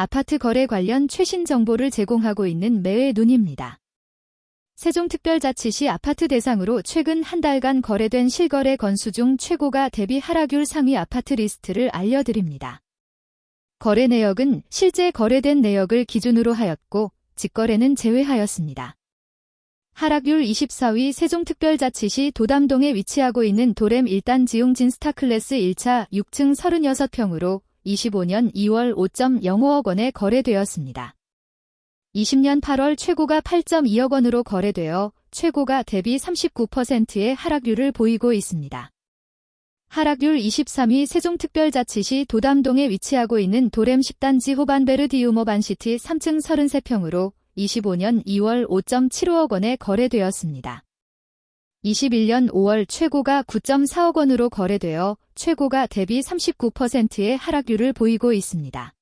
아파트 거래 관련 최신 정보를 제공하고 있는 매의 눈입니다. 세종특별자치시 아파트 대상으로 최근 한 달간 거래된 실거래 건수 중 최고가 대비 하락률 상위 아파트 리스트를 알려드립니다. 거래 내역은 실제 거래된 내역을 기준으로 하였고 직거래는 제외하였습니다. 하락률 24위 세종특별자치시 도담동에 위치하고 있는 도렘 1단 지용 진 스타클래스 1차 6층 36평으로 25년 2월 5.05억 원에 거래되었습니다. 20년 8월 최고가 8.2억 원으로 거래되어 최고가 대비 39%의 하락률을 보이고 있습니다. 하락률 23위 세종특별자치시 도담동에 위치하고 있는 도렘 10단지 호반베르디우머 반시티 3층 33평으로 25년 2월 5.75억 원에 거래되었습니다. 21년 5월 최고가 9.4억 원으로 거래되어 최고가 대비 39%의 하락률을 보이고 있습니다.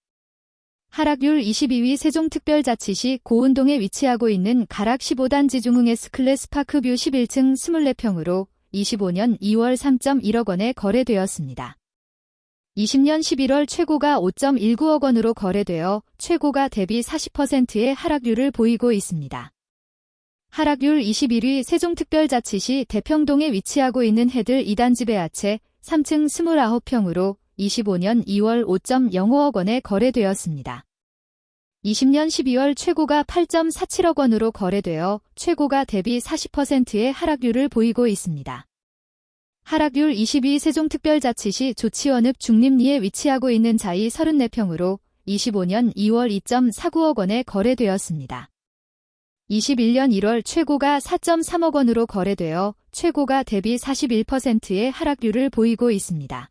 하락률 22위 세종특별자치시 고운동에 위치하고 있는 가락 15단지 중흥 S클래스 파크뷰 11층 24평으로 25년 2월 3.1억 원에 거래되었습니다. 20년 11월 최고가 5.19억 원으로 거래되어 최고가 대비 40%의 하락률을 보이고 있습니다. 하락률 21위 세종특별자치시 대평동에 위치하고 있는 해들 2단지 배아채 3층 29평으로 25년 2월 5.05억 원에 거래되었습니다. 20년 12월 최고가 8.47억 원으로 거래되어 최고가 대비 40%의 하락률을 보이고 있습니다. 하락률 22 세종특별자치시 조치원읍 중림리에 위치하고 있는 자이 34평으로 25년 2월 2.49억 원에 거래되었습니다. 21년 1월 최고가 4.3억 원으로 거래되어 최고가 대비 41%의 하락률을 보이고 있습니다.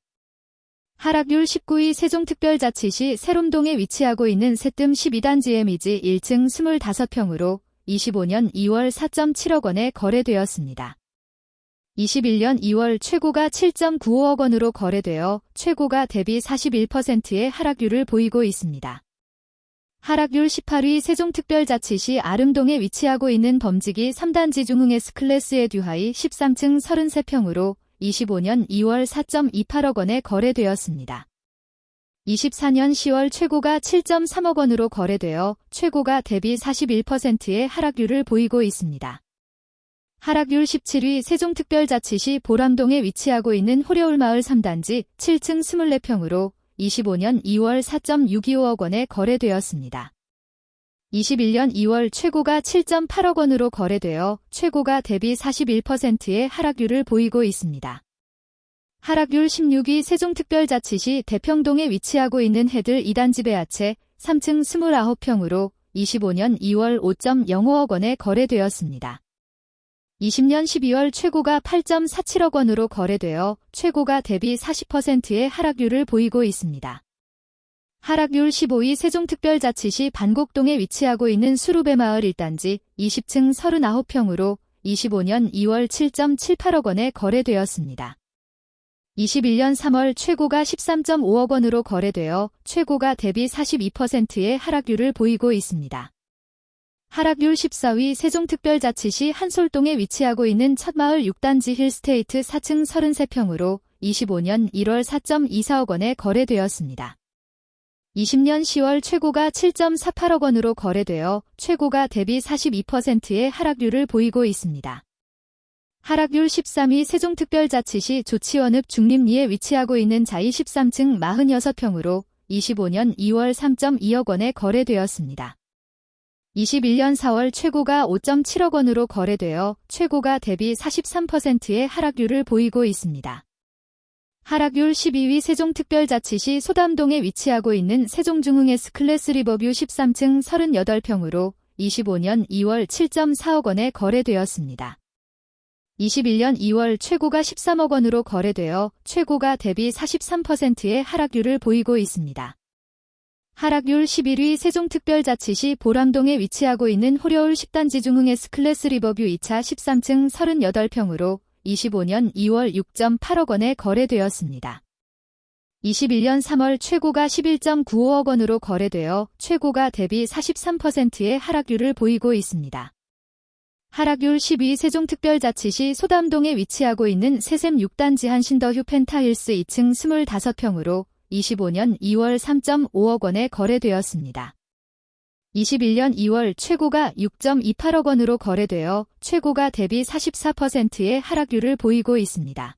하락률 19위 세종특별자치시 세롬동에 위치하고 있는 새뜸 12단지의 미지 1층 25평으로 25년 2월 4.7억 원에 거래되었습니다. 21년 2월 최고가 7.95억 원으로 거래되어 최고가 대비 41%의 하락률을 보이고 있습니다. 하락률 18위 세종특별자치시 아름동에 위치하고 있는 범지기 3단지 중흥 S클래스의 듀하이 13층 33평으로 25년 2월 4.28억 원에 거래되었습니다. 24년 10월 최고가 7.3억 원으로 거래되어 최고가 대비 41%의 하락률을 보이고 있습니다. 하락률 17위 세종특별자치시 보람동에 위치하고 있는 호려울마을 3단지 7층 24평으로 25년 2월 4.625억 원에 거래되었습니다. 21년 2월 최고가 7.8억 원으로 거래되어 최고가 대비 41%의 하락률을 보이고 있습니다. 하락률 16위 세종특별자치시 대평동에 위치하고 있는 해들 2단지 배아채 3층 29평으로 25년 2월 5.05억 원에 거래되었습니다. 20년 12월 최고가 8.47억 원으로 거래되어 최고가 대비 40%의 하락률을 보이고 있습니다. 하락률 15위 세종특별자치시 반곡동에 위치하고 있는 수루베마을 1단지 20층 39평으로 25년 2월 7.78억 원에 거래되었습니다. 21년 3월 최고가 13.5억 원으로 거래되어 최고가 대비 42%의 하락률을 보이고 있습니다. 하락률 14위 세종특별자치시 한솔동에 위치하고 있는 첫마을 6단지 힐스테이트 4층 33평으로 25년 1월 4.24억 원에 거래되었습니다. 20년 10월 최고가 7.48억 원으로 거래되어 최고가 대비 42%의 하락률을 보이고 있습니다. 하락률 13위 세종특별자치시 조치원읍 중림리에 위치하고 있는 자이 13층 46평으로 25년 2월 3.2억 원에 거래되었습니다. 21년 4월 최고가 5.7억 원으로 거래되어 최고가 대비 43%의 하락률을 보이고 있습니다. 하락률 12위 세종특별자치시 소담동에 위치하고 있는 세종중흥 S클래스 리버뷰 13층 38평으로 25년 2월 7.4억 원에 거래되었습니다. 21년 2월 최고가 13억 원으로 거래되어 최고가 대비 43%의 하락률을 보이고 있습니다. 하락률 11위 세종특별자치시 보람동에 위치하고 있는 호려울 10단지 중흥 S클래스 리버뷰 2차 13층 38평으로 25년 2월 6.8억 원에 거래되었습니다. 21년 3월 최고가 11.95억 원으로 거래되어 최고가 대비 43%의 하락률을 보이고 있습니다. 하락률 12위 세종특별자치시 소담동에 위치하고 있는 세샘 6단지 한신더 휴 펜타힐스 2층 25평으로 25년 2월 3.5억 원에 거래되었습니다. 21년 2월 최고가 6.28억 원으로 거래되어 최고가 대비 44%의 하락률을 보이고 있습니다.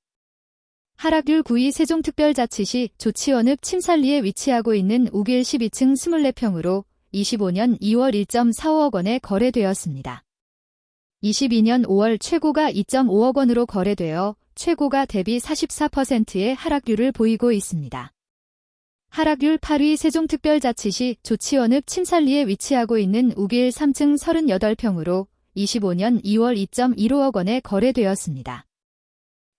하락률 9위 세종특별자치시 조치원읍 침살리에 위치하고 있는 우길 12층 24평으로 25년 2월 1.45억 원에 거래되었습니다. 22년 5월 최고가 2.5억 원으로 거래되어 최고가 대비 44%의 하락률을 보이고 있습니다. 하락률 8위 세종특별자치시 조치원읍 침살리에 위치하고 있는 우길 3층 38평으로 25년 2월 2.15억 원에 거래되었습니다.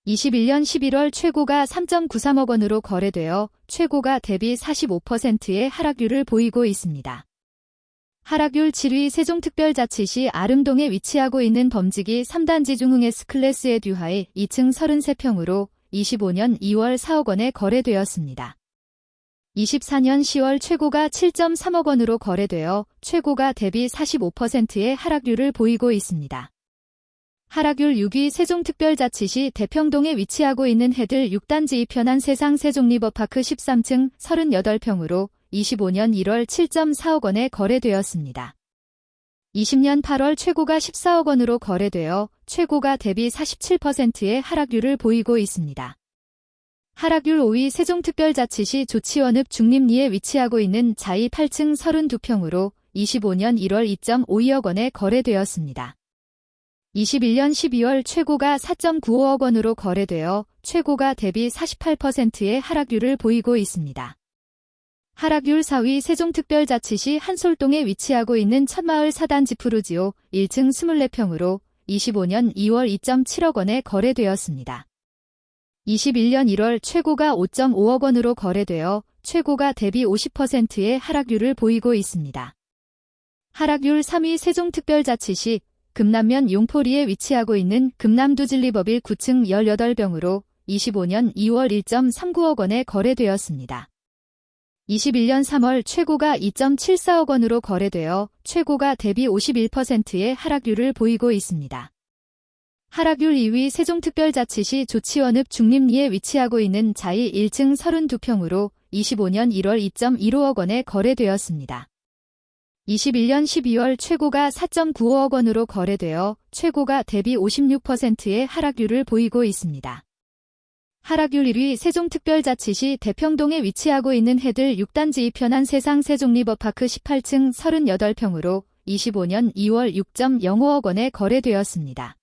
21년 11월 최고가 3.93억 원으로 거래되어 최고가 대비 45%의 하락률을 보이고 있습니다. 하락률 7위 세종특별자치시 아름동에 위치하고 있는 범지기 3단지 중흥 S클래스의 듀하이 2층 33평으로 25년 2월 4억 원에 거래되었습니다. 24년 10월 최고가 7.3억 원으로 거래되어 최고가 대비 45%의 하락률을 보이고 있습니다. 하락률 6위 세종특별자치시 대평동에 위치하고 있는 해들 6단지 이편한 세상 세종리버파크 13층 38평으로 25년 1월 7.4억 원에 거래되었습니다. 20년 8월 최고가 14억 원으로 거래되어 최고가 대비 47%의 하락률을 보이고 있습니다. 하락률 5위 세종특별자치시 조치원읍 중림리에 위치하고 있는 자이 8층 32평으로 25년 1월 2.52억 원에 거래되었습니다. 21년 12월 최고가 4.95억 원으로 거래되어 최고가 대비 48%의 하락률을 보이고 있습니다. 하락률 4위 세종특별자치시 한솔동에 위치하고 있는 천마을 사단지 푸르지오 1층 24평으로 25년 2월 2.7억 원에 거래되었습니다. 21년 1월 최고가 5.5억 원으로 거래되어 최고가 대비 50%의 하락률을 보이고 있습니다. 하락률 3위 세종특별자치시 금남면 용포리에 위치하고 있는 금남두질리버빌 9층 18병으로 25년 2월 1.39억 원에 거래되었습니다. 21년 3월 최고가 2.74억 원으로 거래되어 최고가 대비 51%의 하락률을 보이고 있습니다. 하락률 2위 세종특별자치시 조치원읍 중림리에 위치하고 있는 자이 1층 32평으로 25년 1월 2.15억 원에 거래되었습니다. 21년 12월 최고가 4.95억 원으로 거래되어 최고가 대비 56%의 하락률을 보이고 있습니다. 하락률 1위 세종특별자치시 대평동에 위치하고 있는 해들 6단지 이편한 세상 세종리버파크 18층 38평으로 25년 2월 6.05억 원에 거래되었습니다.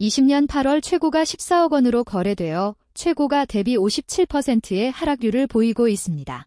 20년 8월 최고가 14억 원으로 거래되어 최고가 대비 57%의 하락률을 보이고 있습니다.